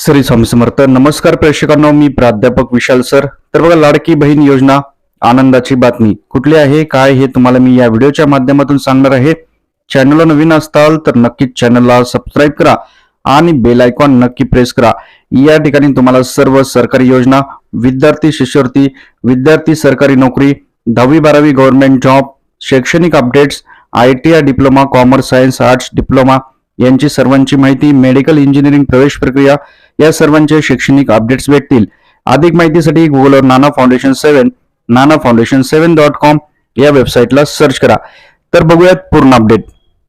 श्री स्वामी समर्थ. नमस्कार प्रेक्षकांनो मी प्राध्यापक विशाल सर. तर बघा लाडकी बहीण योजना आनंदाची बातमी. कुठली आहे काय हे तुम्हाला मी या व्हिडिओच्या माध्यमातून सांगणार आहे. चॅनलला नवीन असताल तर नक्कीच चॅनलला सबस्क्राईब करा आणि बेल आयकॉन नक्की प्रेस करा. या ठिकाणी तुम्हाला सर्व सरकारी योजना विद्यार्थी शिष्यवृत्ती विद्यार्थी सरकारी नोकरी दहावी बारावी गव्हर्नमेंट जॉब शैक्षणिक updates I T I diploma commerce science arts diploma यांची सर्वांची माहिती मेडिकल इंजिनिअरिंग प्रवेश प्रक्रिया या सर्वांचे शैक्षणिक अपडेट्स भेटतील. अधिक माहितीसाठी गुगलवर Nana foundation seven Nana foundation seven dot com या वेबसाईटला सर्च करा. तर बघूयात पूर्ण अपडेट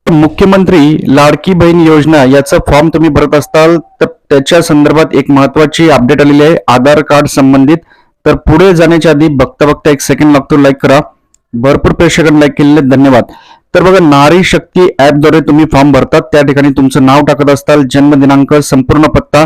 मुख्यमंत्री लाडकी बहीण योजना याचा फॉर्म तुम्ही भरत असताल तर त्याच्या संदर्भात एक महत्वाची अपडेट आलेली आहे आधार कार्ड संबंधित. तर पुढे जाण्याच्या आधी बघता बघता एक सेकंड लागतो लाईक करा. भरपूर प्रेक्षकांनी लाईक केलेले धन्यवाद. तर बघा नारी शक्ती ऍपद्वारे तुम्ही फॉर्म भरतात. त्या ठिकाणी तुमचं नाव टाकत असताल जन्मदिनांक संपूर्ण पत्ता.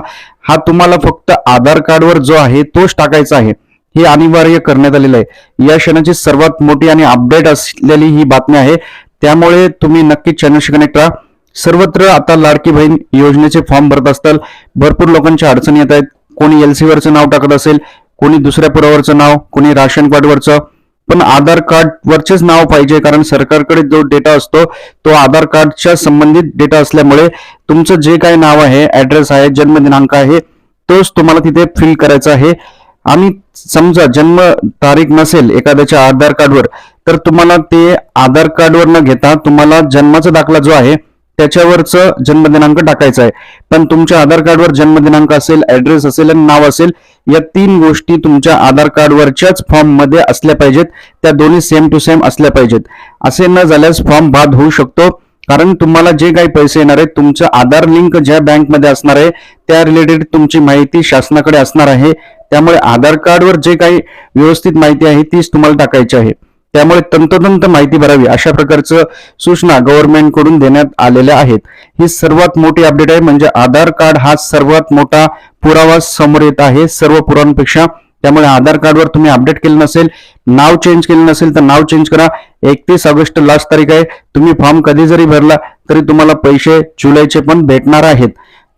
हा तुम्हाला फक्त आधार कार्डवर जो आहे तोच टाकायचा आहे. हे अनिवार्य करण्यात आलेलं आहे. या क्षणाची सर्वात मोठी आणि अपडेट असलेली ही बातमी आहे. त्यामुळे तुम्ही नक्की चॅनलशी कनेक्ट राहा. सर्वत्र आता लाडकी बहीण योजनेचे फॉर्म भरत असताल. भरपूर लोकांच्या अडचणी येत आहेत. कोणी एलसीवरचं नाव टाकत असेल कोणी दुसऱ्या पुरावरचं नाव कोणी राशन कार्डवरचं. पण आधार कार्ड वरचेच नाव पाहिजे कारण सरकारकडे जो डेटा असतो तो आधार कार्डच्या संबंधित डेटा असल्यामुळे तुमचं जे काही नाव आहे ऍड्रेस आहे जन्मदिनांक आहे तोच तुम्हाला तिथे फिल करायचा आहे. आणि समजा जन्म तारीख नसेल एखाद्याच्या आधार कार्डवर तर तुम्हाला ते आधार कार्डवर न घेता तुम्हाला जन्माचा दाखला जो आहे त्याच्यावरचं जन्मदिनांक टाकायचं आहे. पण तुमच्या आधार कार्डवर जन्मदिनांक असेल ऍड्रेस असेल आणि नाव असेल या तीन गोष्टी तुमच्या आधार कार्डवरच्याच फॉर्ममध्ये असल्या पाहिजेत. त्या दोन्ही सेम टू सेम असल्या पाहिजेत. असे न झाल्यास फॉर्म बाद होऊ शकतो. कारण तुम्हाला जे काही पैसे येणार आहेत तुमचं आधार लिंक ज्या बँकमध्ये असणार आहे त्या रिलेटेड तुमची माहिती शासनाकडे असणार आहे. त्यामुळे आधार कार्डवर जे काही व्यवस्थित माहिती आहे तीच तुम्हाला टाकायची आहे. त्यामुळे तंतोतंत माहिती भरावी अशा प्रकारचं सूचना गव्हर्नमेंटकडून देण्यात आलेल्या आहेत. ही सर्वात मोठी अपडेट आहे. म्हणजे आधार कार्ड हा सर्वात मोठा पुरावा समोर येत आहे. सर्व पुरावांपेक्षा त्यामुळे आधार कार्डवर तुम्ही अपडेट केलं नसेल नाव चेंज केलं नसेल तर नाव चेंज करा. एकतीस ऑगस्ट लास्ट तारीख आहे. तुम्ही फॉर्म कधी जरी भरला तरी तुम्हाला पैसे जुलैचे पण भेटणार आहेत.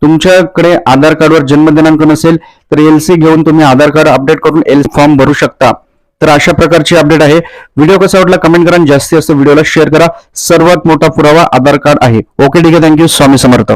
तुमच्याकडे आधार कार्डवर जन्मदिनांक नसेल तर एलसी घेऊन तुम्ही आधार कार्ड अपडेट करून एल फॉर्म भरू शकता. तर अशा प्रकारची अपडेट आहे. व्हिडिओ कसा वाटला कमेंट करा जास्ती जास्तीत जास्त व्हिडिओला शेअर करा. सर्वात मोठा पुरावा आधार कार्ड आहे. ओके ठीक आहे. Thank you Swami Samarth.